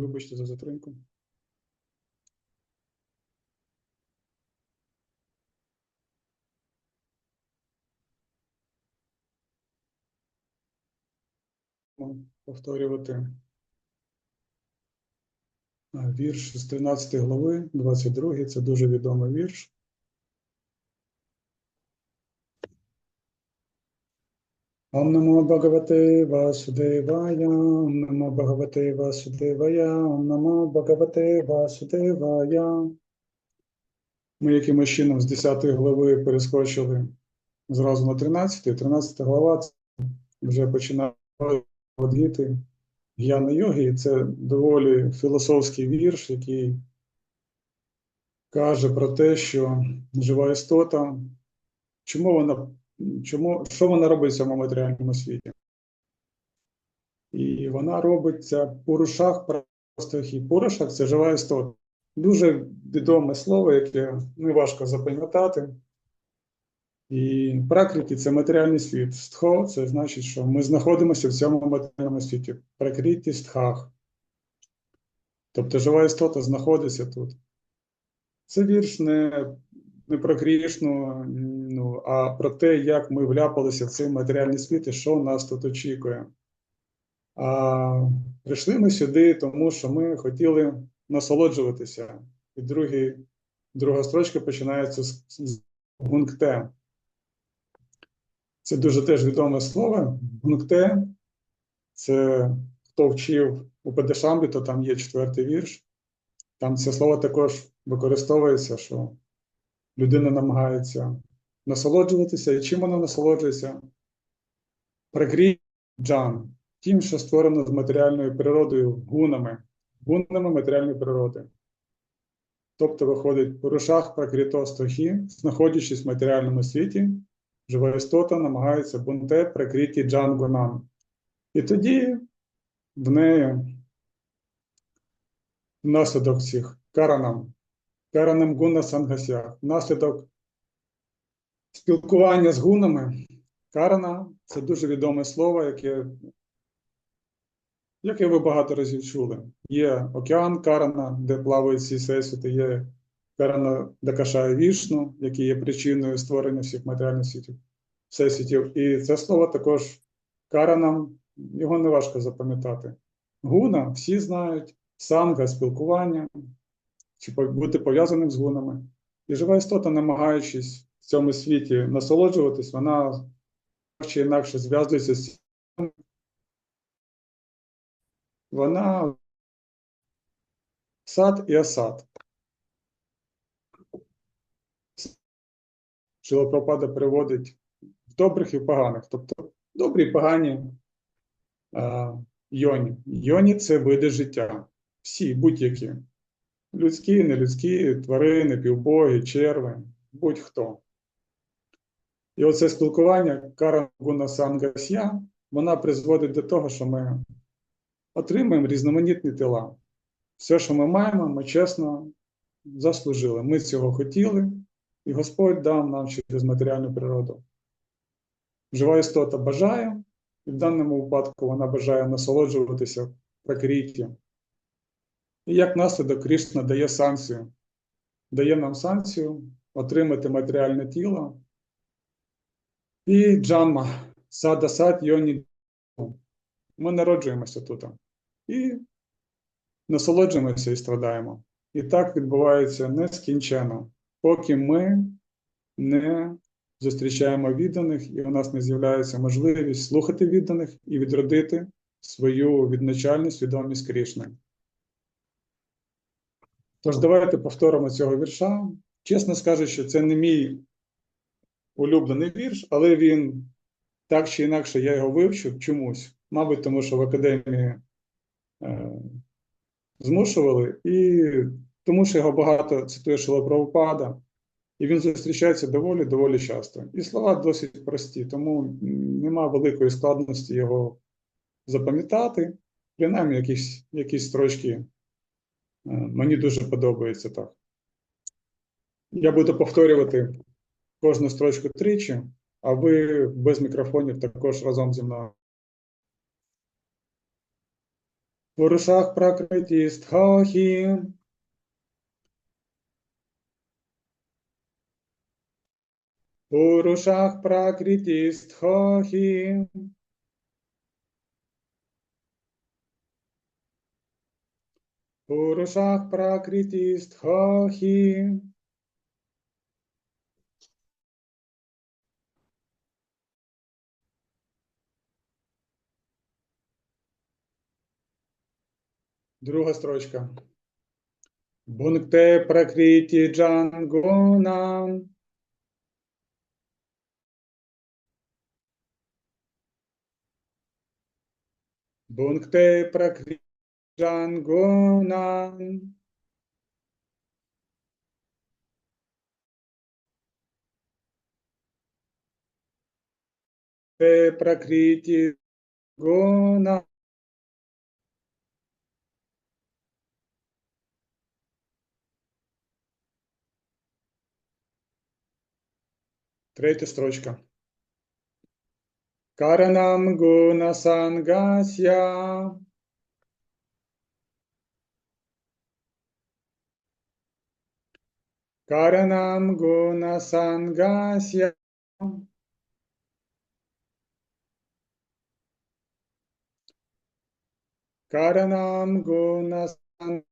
Вибачте за затримку. Повторювати вірш з 13 глави, 22, це дуже відомий вірш. Ом намо Бхагавате Васудевая, Ом намо Бхагавате Васудевая, Ом намо Бхагавате Васудевая. Ми якимось чином з 10 глави перескочили зразу на 13. 13 глава вже починає Бхагавадгіти Г'яна йоги, і це доволі філософський вірш, який каже про те, що жива істота, чому вона чому, що вона робить в цьому матеріальному світі? І вона робить це по рушах простих. І порушах це жива істота. Дуже відоме слово, яке неважко запам'ятати. І пракриті це матеріальний світ. Стхо це значить, що ми знаходимося в цьому матеріальному світі. Пракриті стхах. Тобто жива істота знаходиться тут. Це вірш не не про Крішну, ну, а про те, як ми вляпалися в цей матеріальний світ і що нас тут очікує. А прийшли ми сюди, тому що ми хотіли насолоджуватися. І другий, друга строчка починається з, з гункте. Це дуже теж відоме слово. Гункте це хто вчив у Падешамбі, то там є четвертий вірш. Там це слово також використовується, що людина намагається насолоджуватися. І чим вона насолоджується? Прагрі джан, тим, що створено з матеріальною природою, гунами, гунами матеріальної природи. Тобто, виходить, по рушах пракріто стохі, знаходячись в матеріальному світі, жива істота намагається бунте прикриті джан гунам. І тоді в неї внаслідок цих каранам, каранам гуна сангасях, внаслідок спілкування з гунами, карана це дуже відоме слово, яке, яке ви багато разів чули. Є океан Карана, де плавають всі всесвіти, є Карана Дакашая Вішну, який є причиною створення всіх матеріальних світів, всесвітів. І це слово також Каранам, його не важко запам'ятати. Гуна всі знають, санга спілкування, чи бути пов'язаним з гунами. І жива істота, намагаючись в цьому світі насолоджуватись, вона так чи інакше зв'язується з. Вона сад і асад. Шилопропада приводить в добрих і в поганих. Тобто добрі і погані а, йоні. Йоні це види життя. Всі, будь-які. Людські, нелюдські, тварини, півбоги, черви, будь-хто. І оце спілкування Карагуна Сангасya, вона призводить до того, що ми отримуємо різноманітні тіла. Все, що ми маємо, ми чесно заслужили. Ми цього хотіли, і Господь дав нам через матеріальну природу. Жива істота бажає, і в даному випадку вона бажає насолоджуватися пракріті. І як наслідок Кришна дає санкцію, дає нам санкцію отримати матеріальне тіло. І джанма, сада сад йоні. Ми народжуємося тут. І насолоджуємося і страдаємо. І так відбувається нескінченно, поки ми не зустрічаємо відданих, і у нас не з'являється можливість слухати відданих і відродити свою відначальну свідомість Крішни. Тож, давайте повторимо цього вірша. Чесно скажучи, це не мій улюблений вірш, але він так чи інакше я його вивчив чомусь. Мабуть, тому що в академії е, змушували, і тому що його багато цитує Шила Правопада, і він зустрічається доволі доволі часто. І слова досить прості, тому нема великої складності його запам'ятати. Принаймні, якісь, якісь строчки е, мені дуже подобається так. Я буду повторювати кожну строчку тричі, а ви без мікрофонів також разом зі мною. Пурушах пракриті стхахі. Пурушах пракриті стхахі. Пурушах пракриті Друга строчка. Бункте пракриті джангонам. Бункте пракриті джангонам. Те пракриті Третя строчка. Каранам гуна сангасya. Каранам гуна сангасya. Каранам гуна сан-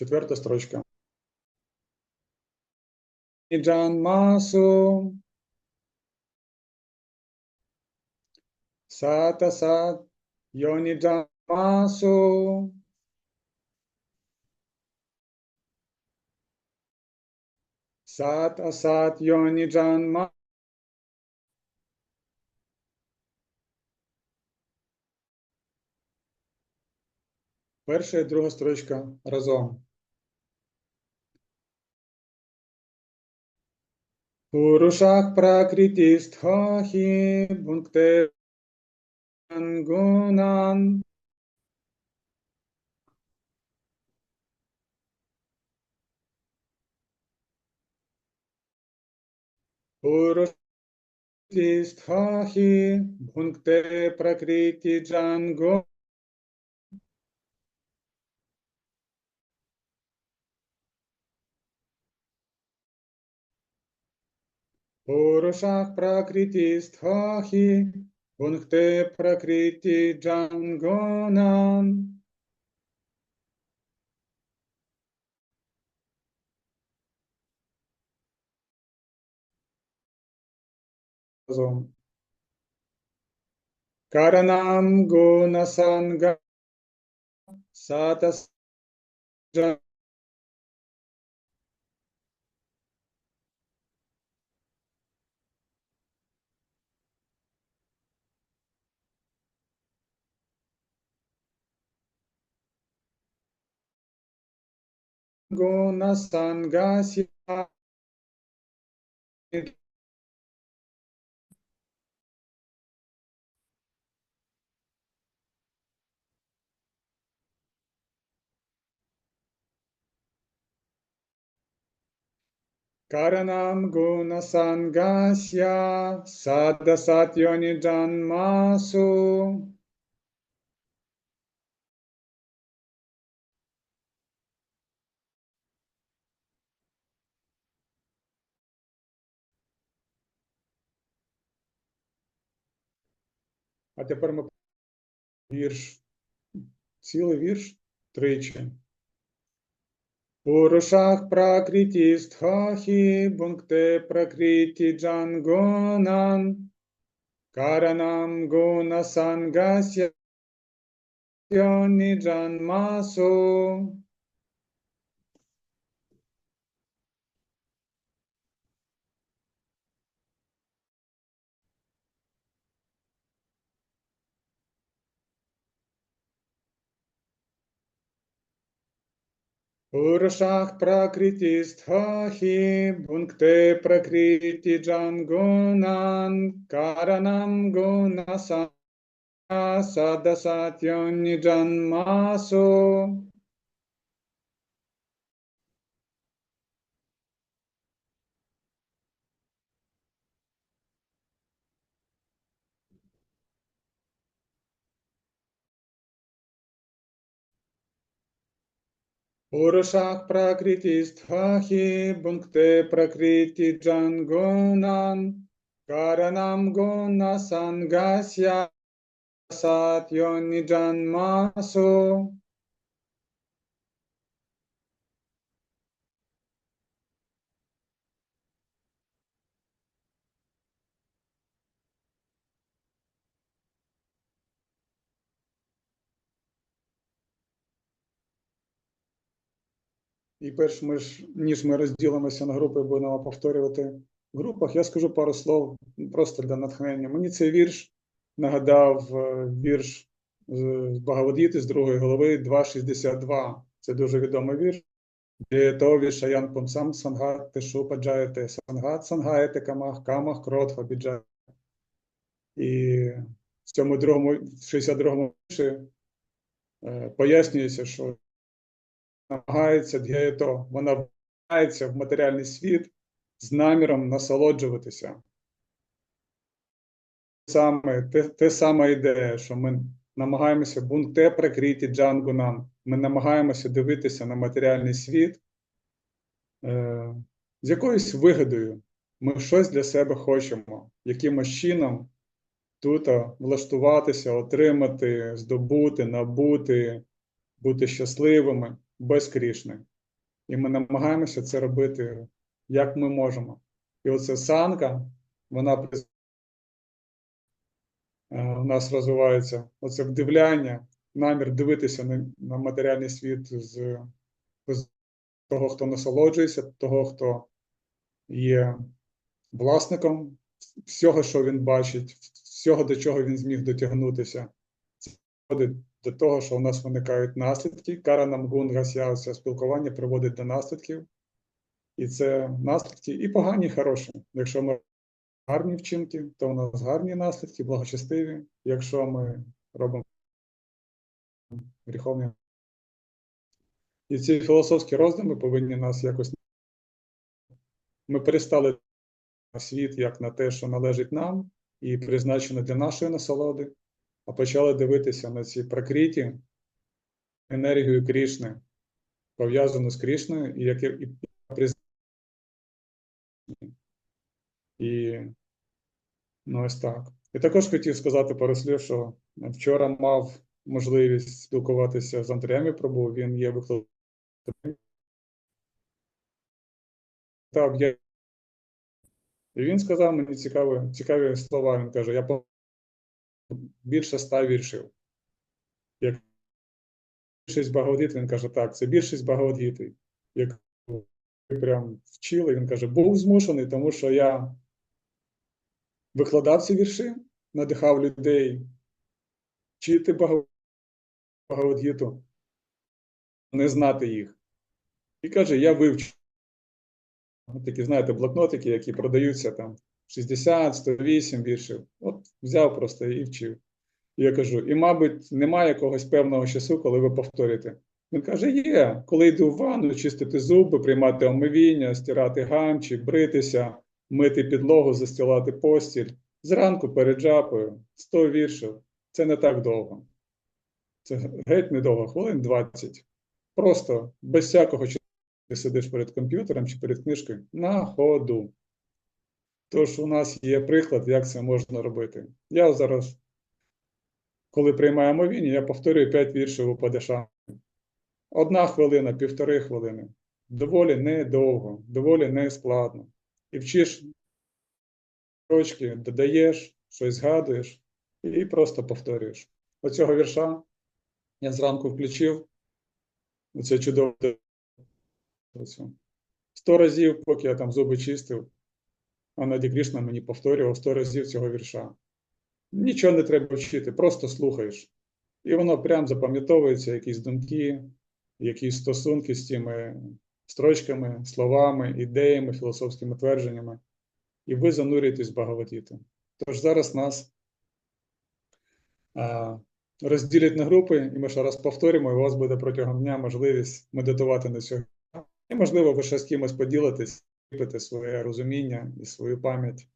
Четверта строчка. Джан масу. Сата сат. Йони джан масу. Сат асат йони джан масу. Перша і друга строчка разом. पुरुषः प्रकृतिस्था हि भुङ्क्ते गुणान् पुरुषस्था हि Пурушах пракрити стхахи бункте пракрити джангонан. Разом. Каранам гуна санга сатас джан- А тепер ми вірш, цілий вірш тричі. Пурушах пракриті стхахи бункте пракриті джангонан. Каранам гуна сангасya йони джанмасу. Пурушах пракриті стхахи бункте пракриті джангонан. Каранам гуна садасатьони джанмасу. Пурушах пракрити стхахи бункте пракрити джангонан каранам гуна сангасya І перш ми ж, ніж ми розділимося на групи, будемо повторювати в групах, я скажу пару слов просто для натхнення. Мені цей вірш нагадав е, вірш з Багавадгіти з другої голови 2.62. Це дуже відомий вірш. Де то вішаян пумсам сангат тешу паджаєте сангат сангаєте камах камах кротха біджаєте. І в цьому другому, в 62-му вірші е, пояснюється, що намагається дієто, вона вмагається в матеріальний світ з наміром насолоджуватися. Саме те, те саме ідея, що ми намагаємося бунте прикриті джангунам, ми намагаємося дивитися на матеріальний світ е, з якоюсь вигодою. Ми щось для себе хочемо, якимось чином тут влаштуватися, отримати, здобути, набути, бути щасливими без. І ми намагаємося це робити як ми можемо. І оце санка, вона Е, у нас розвивається оце вдивляння, намір дивитися на, на матеріальний світ з, з того, хто насолоджується, того, хто є власником всього, що він бачить, всього, до чого він зміг дотягнутися. Це до того, що у нас виникають наслідки. Каранам гунгасya, це спілкування приводить до наслідків. І це наслідки і погані, і хороші. Якщо ми гарні вчинки, то у нас гарні наслідки, благочестиві. Якщо ми робимо гріховні. І ці філософські роздуми повинні нас якось. Ми перестали на світ як на те, що належить нам, і призначено для нашої насолоди, а почали дивитися на ці прокриті енергію Крішни, пов'язану з Крішною, і яке і. І ну ось так. І також хотів сказати пару слів, що вчора мав можливість спілкуватися з Андрієм Пробу, він є викладачем. І він сказав мені цікаві, цікаві слова. Він каже: я більше ста віршів. Як більшість Багавдгіт, він каже, так, це більшість Багавдгіти. Як прям вчили, він каже, був змушений, тому що я викладав ці вірші, надихав людей вчити Багав- Багавдгіту, не знати їх. І каже, я вивчив. Такі, знаєте, блокнотики, які продаються там 60, 108 віршів. Взяв просто і вчив. Я кажу, і, мабуть, немає якогось певного часу, коли ви повторите. Він каже: є, коли йду в ванну, чистити зуби, приймати омивіння, стирати гамчі, бритися, мити підлогу, застілати постіль. Зранку перед жапою 100 віршів. Це не так довго. Це геть недовго, хвилин 20. Просто без всякого часу ти сидиш перед комп'ютером чи перед книжкою на ходу. Тож у нас є приклад, як це можна робити. Я зараз, коли приймаю мовіння, я повторюю 5 віршів у падеша. Одна хвилина, півтори хвилини. Доволі недовго, доволі нескладно. І вчиш строчки, додаєш, щось згадуєш і просто повторюєш. Оцього вірша я зранку включив. Оце чудово. Сто разів, поки я там зуби чистив, Анаді Крішна мені повторював сто разів цього вірша. Нічого не треба вчити, просто слухаєш. І воно прям запам'ятовується, якісь думки, якісь стосунки з тими строчками, словами, ідеями, філософськими твердженнями. І ви занурюєтесь в Багаватіту. Тож зараз нас а, розділять на групи, і ми ще раз повторимо, і у вас буде протягом дня можливість медитувати на цьому. І, можливо, ви ще з кимось поділитесь, своє розуміння і свою пам'ять